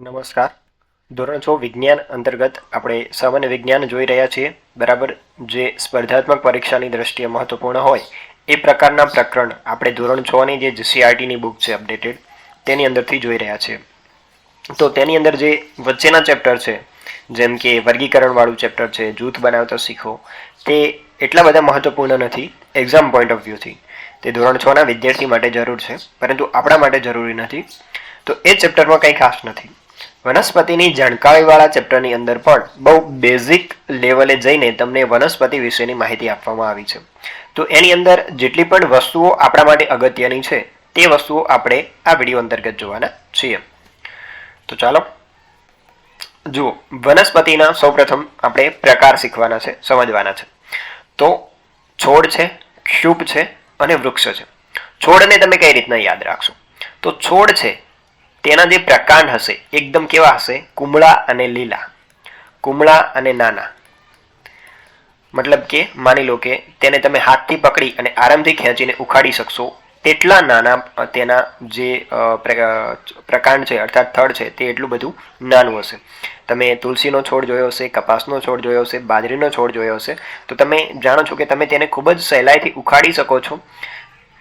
નમસ્કાર. ધોરણ છ વિજ્ઞાન અંતર્ગત આપણે સામાન્ય વિજ્ઞાન જોઈ રહ્યા છીએ. બરાબર? જે સ્પર્ધાત્મક પરીક્ષાની દ્રષ્ટિએ મહત્વપૂર્ણ હોય, એ પ્રકારના પ્રકરણ આપણે ધોરણ છની જે જીસીઆરટીની બુક છે અપડેટેડ તેની અંદરથી જોઈ રહ્યા છીએ. તો તેની અંદર જે વચ્ચેના ચેપ્ટર છે, જેમ કે વર્ગીકરણવાળું ચેપ્ટર છે, જૂથ બનાવતા શીખો, તે એટલા બધા મહત્વપૂર્ણ નથી એક્ઝામ પોઈન્ટ ઓફ વ્યૂથી તે ધોરણ છના વિદ્યાર્થી માટે જરૂર છે, પરંતુ આપણા માટે જરૂરી નથી. તો એ ચેપ્ટરમાં કંઈ ખાસ નથી. વનસ્પતિની જાણકારીવાળા ચેપ્ટરની અંદર પણ બહુ બેઝિક લેવલે જઈને તમને વનસ્પતિ વિશેની માહિતી આપવામાં આવી છે. તો એની અંદર જેટલી પણ વસ્તુઓ આપણા માટે અગત્યની છે, તે વસ્તુઓ આપણે આ વીડિયો અંતર્ગત જોવાના છીએ. તો ચાલો, જુઓ, વનસ્પતિના સૌપ્રથમ આપણે પ્રકાર શીખવાના છે, સમજવાના છે. તો છોડ છે ક્ષુપ છે અને વૃક્ષ છે. છોડને તમે કઈ રીતના યાદ રાખશો? તો છોડ છે તેના જે પ્રકાંડ હશે, એકદમ કેવા હશે? કુમળા અને લીલા. કુમળા અને નાના. મતલબ કે, માની લો કે તેને તમે હાથથી પકડી અને આરામથી ખેંચીને ઉખાડી શકશો. તેટલા નાના તેના જે પ્રકાંડ છે, અર્થાત થડ છે, તે એટલું બધું નાનું હશે. તમે તુલસીનો છોડ જોયો હશે, કપાસનો છોડ જોયો હશે, બાજરીનો છોડ જોયો હશે, તો તમે જાણો છો કે તમે તેને ખૂબ જ સહેલાઈથી ઉખાડી શકો છો.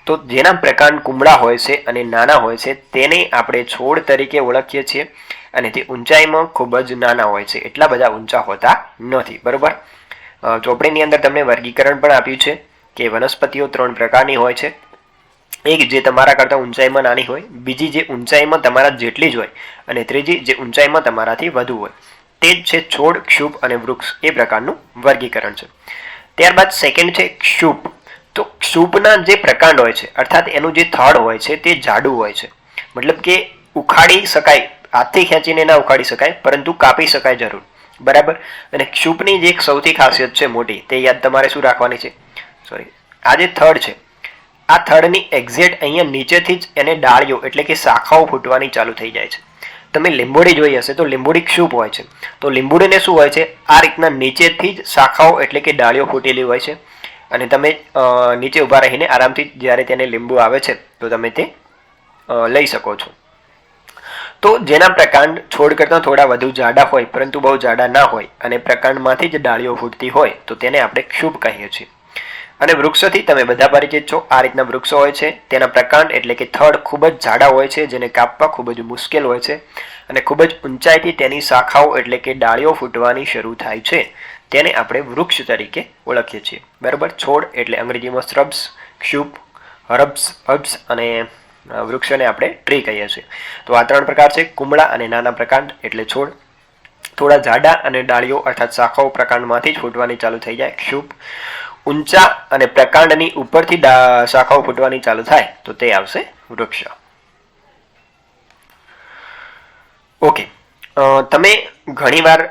તો જેના પ્રકાંડ કુમળા હોય છે અને નાના હોય છે, તેને આપણે છોડ તરીકે ઓળખીએ છીએ અને તે ઊંચાઈમાં ખૂબ જ નાના હોય છે. એટલા બધા ઊંચા હોતા નથી, બરોબર? ચોપડીની અંદર તમને વર્ગીકરણ પણ આપ્યું છે કે વનસ્પતિઓ ત્રણ પ્રકારની હોય છે. એક જે તમારા કરતાં ઊંચાઈમાં નાની હોય, બીજી જે ઊંચાઈમાં તમારા જેટલી જ હોય, અને ત્રીજી જે ઊંચાઈમાં તમારાથી વધુ હોય. તે જ છે છોડ ક્ષુપ અને વૃક્ષ, એ પ્રકારનું વર્ગીકરણ છે. ત્યારબાદ સેકન્ડ છે ક્ષુપ તો ક્ષુભના જે પ્રકાંડ હોય છે, અર્થાત એનું જે થડ હોય છે, તે જાડું હોય છે. મતલબ કે ઉખાડી શકાય, હાથથી ખેંચીને ના ઉખાડી શકાય, પરંતુ કાપી શકાય જરૂર. બરાબર? અને ક્ષુપની જે એક સૌથી ખાસિયત છે મોટી, તે યાદ તમારે શું રાખવાની છે? સોરી આ જે થડ છે, આ થડની એક્ઝેક્ટ અહીંયા નીચેથી જ એને ડાળીઓ, એટલે કે શાખાઓ ફૂટવાની ચાલુ થઈ જાય છે. તમે લીંબોડી જોઈ હશે, તો લીંબોડી ક્ષુપ હોય છે. તો લીંબોડીને શું હોય છે? આ રીતના નીચેથી જ શાખાઓ, એટલે કે ડાળીઓ ફૂટેલી હોય છે. અને તમે નીચે ઊભા રહીને આરામથી જ્યારે તેને લીંબુ આવે છે, તો તમે તે લઈ શકો છો. તો જેના પ્રકાંડ છોડ કરતાં થોડા વધુ જાડા હોય, પરંતુ બહુ જાડા ના હોય, અને પ્રકાંડમાંથી જ ડાળીઓ ફૂટતી હોય, તો તેને આપણે ક્ષુભ કહીએ છીએ. અને વૃક્ષોથી તમે બધા પરિચિત છો, આ રીતના વૃક્ષો હોય છે, તેના પ્રકાંડ એટલે કે થડ ખૂબ જ જાડા હોય છે, જેને કાપવા ખૂબ જ મુશ્કેલ હોય છે, અને ખૂબ જ ઊંચાઈથી તેની શાખાઓ એટલે કે ડાળીઓ ફૂટવાની શરૂ થાય છે. તેને આપણે વૃક્ષ તરીકે ઓળખીએ છીએ. બરાબર? છોડ એટલે અંગ્રેજીમાં શ્રબ્સ ક્ષુપ હરબ્સ હબ્સ અને વૃક્ષને આપણે ટ્રી કહીએ છીએ. તો આ ત્રણ પ્રકાર છે, કુમળા અને નાના પ્રકાંડ એટલે છોડ. થોડા જાડા અને ડાળીઓ અર્થાત શાખાઓ પ્રકાંડમાંથી ફૂટવાની ચાલુ થઈ જાય. ક્ષુપ ઊંચા અને પ્રકાંડની ઉપરથી શાખાઓ ફૂટવાની ચાલુ થાય, તો તે આવશે વૃક્ષ. ઓકે. તમે ઘણીવાર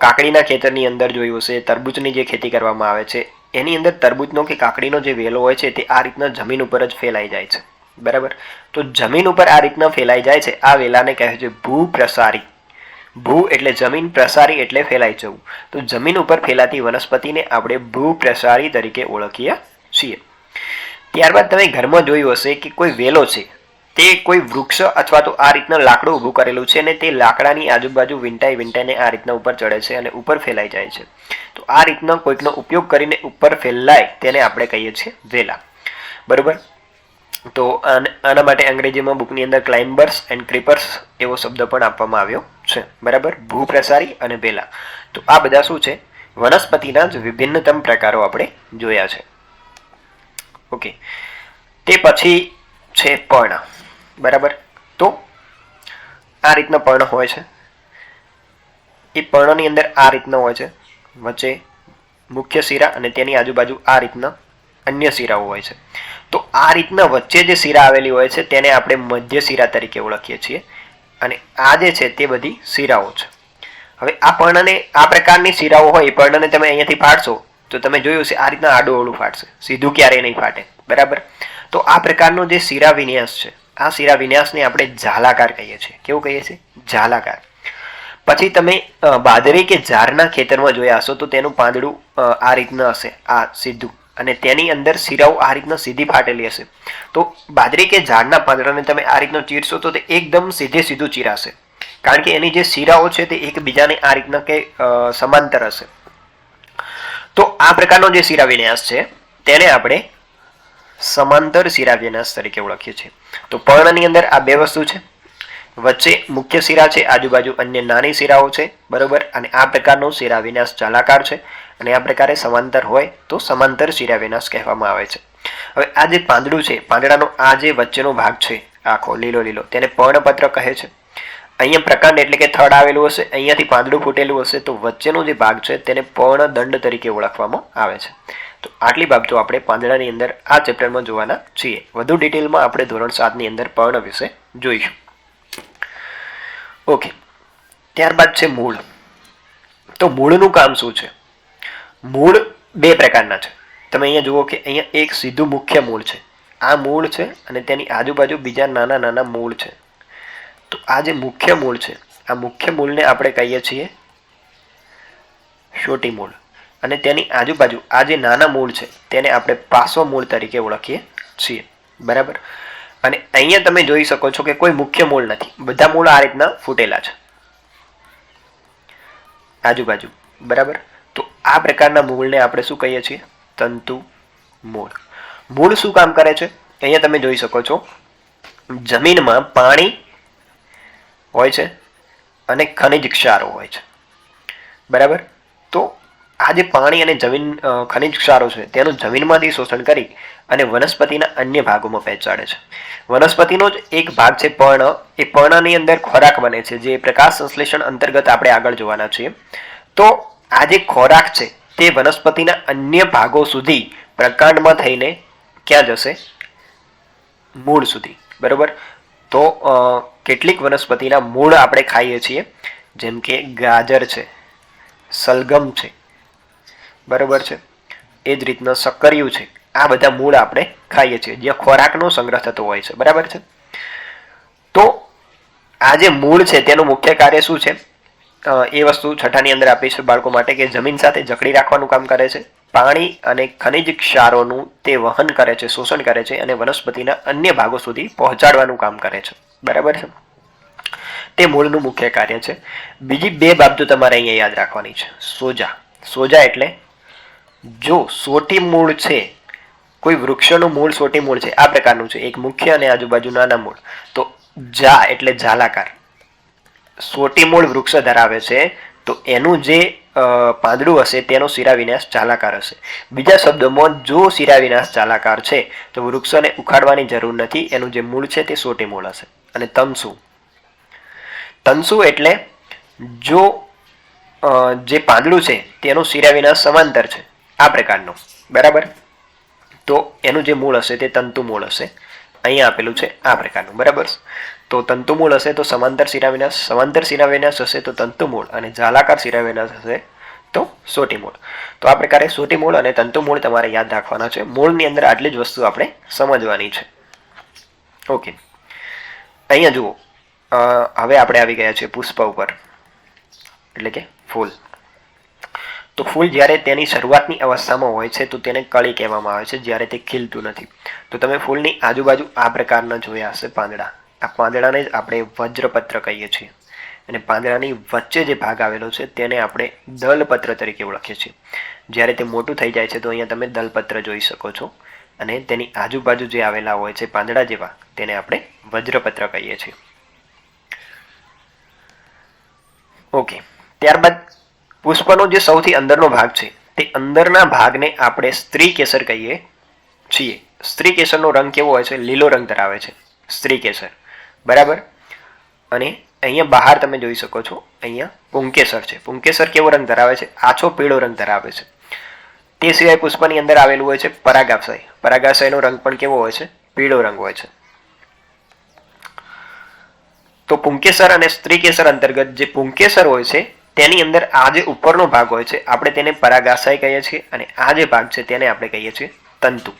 કાકડીના ખેતરની અંદર જોયું હશે, તરબૂચની જે ખેતી કરવામાં આવે છે, એની અંદર તરબૂચનો કે કાકડીનો જે વેલો હોય છે, તે આ રીતના જમીન ઉપર જ ફેલાઈ જાય છે. બરાબર? તો જમીન ઉપર આ રીતના ફેલાઈ જાય છે, આ વેલાને કહે છે ભૂપ્રસારી. ભૂ એટલે જમીન, પ્રસારી એટલે ફેલાઈ જવું. તો જમીન ઉપર ફેલાતી વનસ્પતિને આપણે ભૂપ્રસારી તરીકે ઓળખીએ છીએ. ત્યારબાદ તમે ઘરમાં જોયું હશે કે કોઈ વેલો છે તે કોઈ વૃક્ષ અથવા તો આ રીતના લાકડું ઊભું કરેલું છે અને તે લાકડાની આજુબાજુ વિંટાઈ વિંટાઈને આ રીતના ઉપર ચડે છે અને ઉપર ફેલાઈ જાય છે. તો આ રીતના કોઈકનો ઉપયોગ કરીને ઉપર ફેલાય તેને આપણે કહીએ છીએ વેલા. બરાબર? તો આન- માટે અંગ્રેજીમાં બુકની અંદર ક્લાઇમ્બર્સ એન્ડ ક્રીપર્સ એવો શબ્દ પણ આપવામાં આવ્યો છે. બરાબર? ભૂપ્રસારી અને વેલા. તો આ બધા શું છે? વનસ્પતિના જ વિભિન્નતમ પ્રકારો આપણે જોયા છે. ઓકે. તે પછી છે પર્ણ. બરાબર? તો આ રીતના પર્ણ હોય છે. એ પર્ણની અંદર આ રીતના હોય છે. વચ્ચે મુખ્ય શીરા અને તેની આજુબાજુ આ રીતના અન્ય શીરાઓ હોય છે. તો આ રીતના વચ્ચે જે શીરા આવેલી હોય છે, તેને આપણે મધ્ય શીરા તરીકે ઓળખીએ છીએ. અને આ જે છે, તે બધી શીરાઓ છે. હવે આ પર્ણને, આ પ્રકારની શીરાઓ હોય, એ પર્ણને તમે અહીંયાથી ફાડશો, તો તમે જોયું છે આ રીતના આડું ઓળું ફાટશે. સીધું ક્યારેય નહીં ફાટે. બરાબર? તો આ પ્રકારનો જે શિરા વિન્યાસ છે આ શિરા વિન્યાસને આપણે ઝાલાકાર કહીએ છીએ. કેવું કહીએ છીએ? ઝાલાકાર. પછી તમે બાદરી કે ઝારના ખેતરમાં જોયા હશો તો તેનું પાંદડું આ રીતના હશે, આ સીધું. અને તેની અંદર શિરાઓ આ રીતના સીધી ફાટેલી હશે. તો બાદરી કે ઝાડના પાંદડાને તમે આ રીતનો ચીરશો તો તે એકદમ સીધે સીધું ચીરાશે. કારણ કે એની જે શિરાઓ છે તે એકબીજાને આ રીતના કે સમાંતર હશે. તો આ પ્રકારનો જે શિરા વિન્યાસ છે, તેને આપણે સમાંતર શિરા વિન્યાસ તરીકે ઓળખીએ છીએ. તો પર્ણની અંદર આ બે વસ્તુ છે. વચ્ચે મુખ્ય શિરા છે, આજુબાજુ અન્ય નાની શિરાઓ છે, બરોબર? અને આ પ્રકારનો શિરા વિન્યાસ ચાલાકાર છે. અને આ પ્રકારે સમાંતર હોય તો સમાંતર શિરા વિન્યાસ કહેવામાં આવે છે. હવે આ જે પાંદડું છે, પાંદડાનો આ જે વચ્ચેનો ભાગ છે, આખો લીલો લીલો, તેને પર્ણપત્ર કહે છે. અહીંયા પ્રકાંડ એટલે કે થડ આવેલું હશે, અહીંયાથી પાંદડું ફૂટેલું હશે, તો વચ્ચેનો જે ભાગ છે, તેને પર્ણદંડ તરીકે ઓળખવામાં આવે છે. તો આટલી બાબતો આપણે પાંદડાની અંદર આ ચેપ્ટરમાં જોવાના છીએ. વધુ ડિટેલમાં આપણે ધોરણ સાતની અંદર પર્ણ વિશે જોઈશું. ઓકે. ત્યારબાદ છે મૂળ. તો મૂળનું કામ શું છે? મૂળ બે પ્રકારના છે. તમે અહીંયા જુઓ કે અહીંયા એક સીધું મુખ્ય મૂળ છે. આ મૂળ છે અને તેની આજુબાજુ બીજા નાના નાના મૂળ છે. તો આ જે મુખ્ય મૂળ છે, આ મુખ્ય મૂળને આપણે કહીએ છીએ, શોટી મૂળ. અને તેની આજુબાજુ આ જે નાના મૂળ છે, તેને આપણે પાસો મૂળ તરીકે ઓળખીએ છીએ. બરાબર? અને અહીંયા તમે જોઈ શકો છો કે કોઈ મુખ્ય મૂળ નથી. બધા મૂળ આ રીતના ફૂટેલા છે. આજુબાજુ. બરાબર? તો આ પ્રકારના મૂળને આપણે શું કહીએ છીએ? તંતુ મૂળ. મૂળ શું કામ કરે છે? અહીંયા તમે જોઈ શકો છો. જમીનમાં પાણી હોય છે અને ખનિજ ક્ષારો હોય છે. બરાબર? તો આ જે પાણી અને જમીન ખનિજ ક્ષારો છે, તેનું જમીનમાંથી શોષણ કરી અને વનસ્પતિના અન્ય ભાગોમાં પહોંચાડે છે. વનસ્પતિનો જ એક ભાગ છે પર્ણ. એ પર્ણની અંદર ખોરાક બને છે, જે પ્રકાશ સંશ્લેષણ અંતર્ગત આપણે આગળ જોવાના છીએ. તો આ જે ખોરાક છે, તે વનસ્પતિના અન્ય ભાગો સુધી પ્રકાંડમાં થઈને ક્યાં જશે? મૂળ સુધી. બરોબર? તો કેટલીક વનસ્પતિના મૂળ આપણે ખાઈએ છીએ, જેમ કે ગાજર છે, સલગમ છે બરોબર છે. એ જ રીતના સક્કરિયું છે. આ બધા મૂળ આપણે ખાઈએ છીએ. જ્યાં ખોરાકનો સંગ્રહ થતો હોય છે. બરાબર છે? તો આ જે મૂળ છે, તેનું મુખ્ય કાર્ય શું છે? એ વસ્તુ છઠ્ઠાની અંદર આપી છે બાળકો માટે કે જમીન સાથે જકડી રાખવાનું કામ કરે છે. પાણી અને ખનિજ ક્ષારોનું તે વહન કરે છે, શોષણ કરે છે અને વનસ્પતિના અન્ય ભાગો સુધી પહોંચાડવાનું કામ કરે છે. બરાબર છે? તે મૂળનું મુખ્ય કાર્ય છે. બીજી બે બાબતો તમારે અહીંયા યાદ રાખવાની છે. સોજા. સોજા એટલે જો સોટી મૂળ છે, કોઈ વૃક્ષનું મૂળ સોટી મૂળ છે, આ પ્રકારનું છે, એક મુખ્ય અને આજુબાજુ નાના મૂળ, તો જા એટલે ઝાલાકાર. સોટી મૂળ વૃક્ષ ધરાવે છે, તો એનું જે પાંદડું હશે, તેનો શિરાવિન્યાસ ચાલાકાર હશે. બીજા શબ્દોમાં, જો શિરાવિન્યાસ ચાલાકાર છે, તો વૃક્ષોને ઉખાડવાની જરૂર નથી, એનું જે મૂળ છે તે સોટી મૂળ હશે. અને તમસુ તનસુ એટલે, જો જે પાંદડું છે, તેનું વિનાશ સમાંતર છે. આ પ્રકારનું. બરાબર? તો એનું જે મૂળ હશે તે તંતુ મૂળ હશે. અહીંયા આપેલું છે આ પ્રકારનું. બરાબર? તો તંતુમૂળ હશે તો સમાંતર શિરાવિનાશ સમાંતર શિરાવિનાશ હશે તો તંતુમૂળ અને જાલાકાર શિરાવિનાશ હશે તો સોટી મૂળ. તો આ પ્રકારે સોટી મૂળ અને તંતુમૂળ તમારે યાદ રાખવાના છે. મૂળની અંદર આટલી જ વસ્તુ આપણે સમજવાની છે. ઓકે. અહીંયા જુઓ. હવે આપણે આવી ગયા છીએ પુષ્પ ઉપર. એટલે કે ફૂલ. તો ફૂલ જ્યારે તેની શરૂઆતની અવસ્થામાં હોય છે, તો તેને કળી કહેવામાં આવે છે, જ્યારે તે ખીલતું નથી. તો તમે ફૂલની આજુબાજુ આ પ્રકારના જોયા હશે, પાંદડા. આ પાંદડાને જ આપણે વજ્રપત્ર કહીએ છીએ. અને પાંદડાની વચ્ચે જે ભાગ આવેલો છે, તેને આપણે દલપત્ર તરીકે ઓળખીએ છીએ. જ્યારે તે મોટું થઈ જાય છે, તો અહીંયા તમે દલપત્ર જોઈ શકો છો. અને તેની આજુબાજુ જે આવેલા હોય છે, પાંદડા જેવા, તેને આપણે વજ્રપત્ર કહીએ છીએ. ઓકે. ત્યારબાદ પુષ્પનો જે સૌથી અંદરનો ભાગ છે, તે અંદરના ભાગને આપણે સ્ત્રી કેસર કહીએ છીએ. સ્ત્રી કેસરનો રંગ કેવો હોય છે, લીલો રંગ ધરાવે છે. સ્ત્રી કેસર. બરાબર? અને અહીંયા બહાર તમે જોઈ શકો છો, અહીંયા પુંકેસર છે. પુંકેસર કેવો રંગ ધરાવે છે? આછો પીળો રંગ ધરાવે છે. તે સિવાય પુષ્પની અંદર આવેલું હોય છે પરાગાશય. પરાગાશયનો રંગ પણ કેવો હોય છે? પીળો રંગ હોય છે. તો પુંકેસર અને સ્ત્રીકેસર અંતર્ગત જે પુંકેસર હોય છે તેની અંદર આ જે ઉપરનો ભાગ હોય છે, આપણે તેને પરાગાશય કહીએ છીએ અને આ જે ભાગ છે તેને આપણે કહીએ છીએ તંતુ.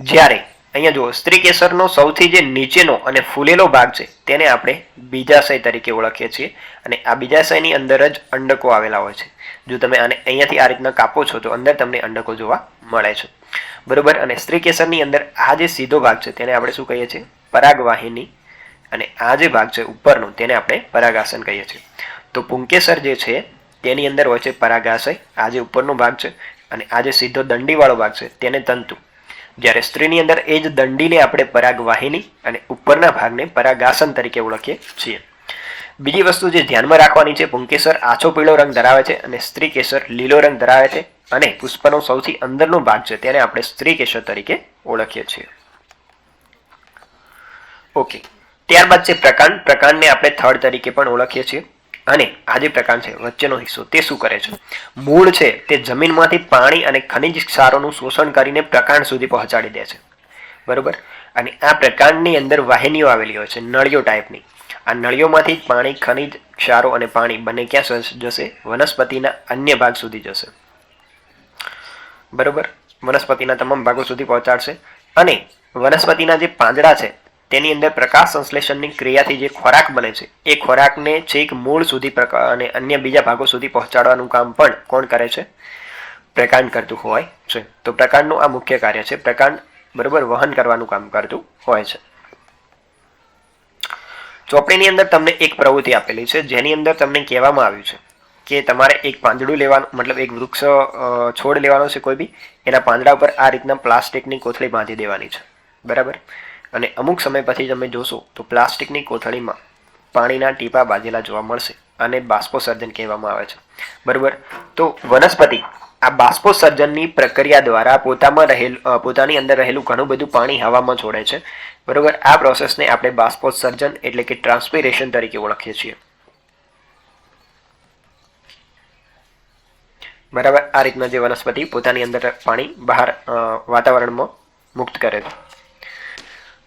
જ્યારે અહીંયા જુઓ, સ્ત્રીકેસરનો સૌથી જે નીચેનો અને ફૂલેલો ભાગ છે, તેને આપણે બીજાશય તરીકે ઓળખીએ છીએ અને આ બીજાશયની અંદર જ અંડકો આવેલા હોય છે. જો તમે આને અહીંયાથી આ રીતના કાપો છો, તો અંદર તમને અંડકો જોવા મળે છે. બરોબર? અને સ્ત્રીકેસરની અંદર આ જે સીધો ભાગ છે, તેને આપણે શું કહીએ છીએ? પરાગવાહિની. અને આ જે ભાગ છે, ઉપરનો, તેને આપણે પરાગાસન કહીએ છીએ. તો પુંકેસર જે છે, તેની અંદર હોય છે પરાગાશય, આ જે ઉપરનો ભાગ છે અને આ જે સીધો દંડીવાળો ભાગ છે, તેને તંતુ. જ્યારે સ્ત્રીની અંદર એ જ દંડીને આપણે પરાગવાહિની અને ઉપરના ભાગને પરાગાસન તરીકે ઓળખીએ છીએ. બીજી વસ્તુ જે ધ્યાનમાં રાખવાની છે, પુંકેસર આછો પીળો રંગ ધરાવે છે અને સ્ત્રી કેસર લીલો રંગ ધરાવે છે અને પુષ્પનો સૌથી અંદરનો ભાગ છે, તેને આપણે સ્ત્રી કેસર તરીકે ઓળખીએ છીએ. ઓકે. ત્યારબાદ છે પ્રકાંડ. પ્રકાંડને આપણે થર્ડ તરીકે પણ ઓળખીએ છીએ. અને આ જે પ્રકાંડ છે, વચ્ચેનો હિસ્સો, તે શું કરે છે? મૂળ છે, તે જમીનમાંથી પાણી અને ખનિજ ક્ષારોનું શોષણ કરીને પ્રકાંડ સુધી પહોંચાડી દે છે. બરોબર? અને આ પ્રકાંડની અંદર વાહિનીઓ આવેલી હોય છે, નળીઓ ટાઈપની. આ નળીઓમાંથી પાણી, ખનિજ ક્ષારો અને પાણી બંને ક્યાં જશે? વનસ્પતિના અન્ય ભાગ સુધી જશે. બરોબર? વનસ્પતિના તમામ ભાગો સુધી પહોંચાડશે. અને વનસ્પતિના જે પાંદડા છે તેની અંદર પ્રકાશ સંશ્લેષણની ક્રિયાથી જે ખોરાક બને છે, એ ખોરાકને છેક મૂળ સુધી અને અન્ય બીજા ભાગો સુધી પહોંચાડવાનું કામ પણ કોણ કરે છે? પ્રકાંડ કરતું હોય છે. તો પ્રકાંડનું આ મુખ્ય કાર્ય છે. પ્રકાંડ બરોબર વહન કરવાનું કામ કરતું હોય છે. ચોપડીની અંદર તમને એક પ્રવૃત્તિ આપેલી છે, જેની અંદર તમને કહેવામાં આવ્યું છે કે તમારે એક પાંદડું લેવાનું, મતલબ એક વૃક્ષ છોડ લેવાનો છે કોઈ બી, એના પાંદડા ઉપર આ રીતના પ્લાસ્ટિકની કોથળી બાંધી દેવાની છે. બરાબર? અને અમુક સમય પછી તમે જોશો તો પ્લાસ્ટિકની કોથળીમાં પાણીના ટીપા બાંધેલા જોવા મળશે અને બાષ્પોસર્જન કહેવામાં આવે છે. બરાબર? તો વનસ્પતિ, આ બાષ્પોસર્જનની પ્રક્રિયા દ્વારા પોતામાં રહેલું પોતાની અંદર રહેલું ઘણું બધું પાણી હવામાં છોડે છે. બરાબર? આ પ્રોસેસને આપણે બાષ્પોસર્જન એટલે કે ટ્રાન્સપિરેશન તરીકે ઓળખીએ છીએ. બરાબર? આ રીતના જે વનસ્પતિ પોતાની અંદર પાણી બહાર વાતાવરણમાં મુક્ત કરે છે.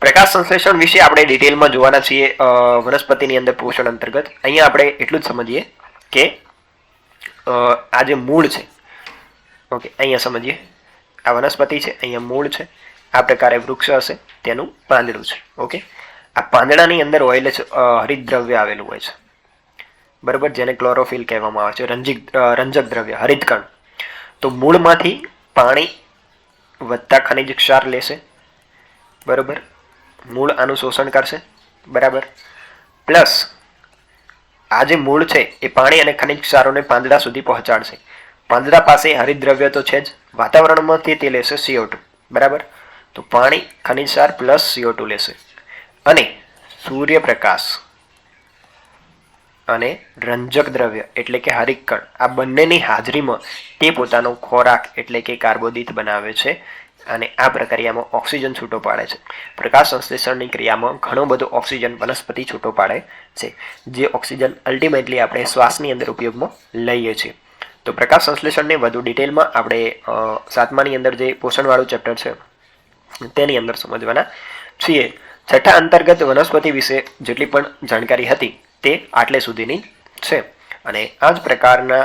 પ્રકાશ સંશ્લેષણ વિશે આપણે ડિટેલમાં જોવાના છીએ વનસ્પતિની અંદર પોષણ અંતર્ગત. અહીંયા આપણે એટલું જ સમજીએ કે આ જે મૂળ છે, ઓકે, અહીંયા સમજીએ. આ વનસ્પતિ છે, અહીંયા મૂળ છે. આ પ્રકારે વૃક્ષ હશે, તેનું પાંદડું છે, ઓકે? આ પાંદડાની અંદર ઓઇલ હરિતદ્રવ્ય આવેલું હોય છે. બરાબર? જેને ક્લોરોફિલ કહેવામાં આવે છે રંજિક રંજક દ્રવ્ય, હરિતકણ. તો મૂળમાંથી પાણી વધતા ખનિજ ક્ષાર લેશે. બરાબર? મૂળ આનું શોષણ કરશે. બરાબર? પ્લસ, આ જે મૂળ છે, એ પાણી અને ખનિજ ક્ષારોને પાંદડા સુધી પહોંચાડશે. પાંદડા પાસે હરિદ્રવ્ય તો છે જ, વાતાવરણમાંથી તે લેશે સીઓ બરાબર? તો પાણી, ખનિજ ક્ષાર પ્લસ સીઓ ટુ લેશે. અને સૂર્યપ્રકાશ અને રંજક દ્રવ્ય, એટલે કે હરિકણ આ બંનેની હાજરીમાં તે પોતાનો ખોરાક, એટલે કે કાર્બોદિત બનાવે છે. અને આ પ્રક્રિયામાં ઓક્સિજન છૂટો પાડે છે. પ્રકાશ સંશ્લેષણની ક્રિયામાં ઘણો બધો ઓક્સિજન વનસ્પતિ છૂટો પાડે છે, જે ઓક્સિજન અલ્ટિમેટલી આપણે શ્વાસની અંદર ઉપયોગમાં લઈએ છીએ. તો પ્રકાશ સંશ્લેષણને વધુ ડિટેલમાં આપણે સાતમાની અંદર જે પોષણવાળું ચેપ્ટર છે, તેની અંદર સમજવાના છીએ. છઠ્ઠા અંતર્ગત વનસ્પતિ વિશે જેટલી પણ જાણકારી હતી તે આટલે સુધીની છે. અને આ જ પ્રકારના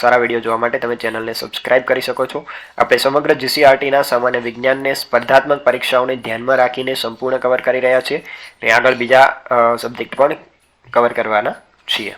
સારા વીડિયો જોવા માટે તમે ચેનલને સબસ્ક્રાઇબ કરી શકો છો. આપણે સમગ્ર જીસીઆરટીના સામાન્ય વિજ્ઞાનને સ્પર્ધાત્મક પરીક્ષાઓને ધ્યાનમાં રાખીને સંપૂર્ણ કવર કરી રહ્યા છીએ. અને આગળ બીજા સબ્જેક્ટ પણ કવર કરવાના છીએ.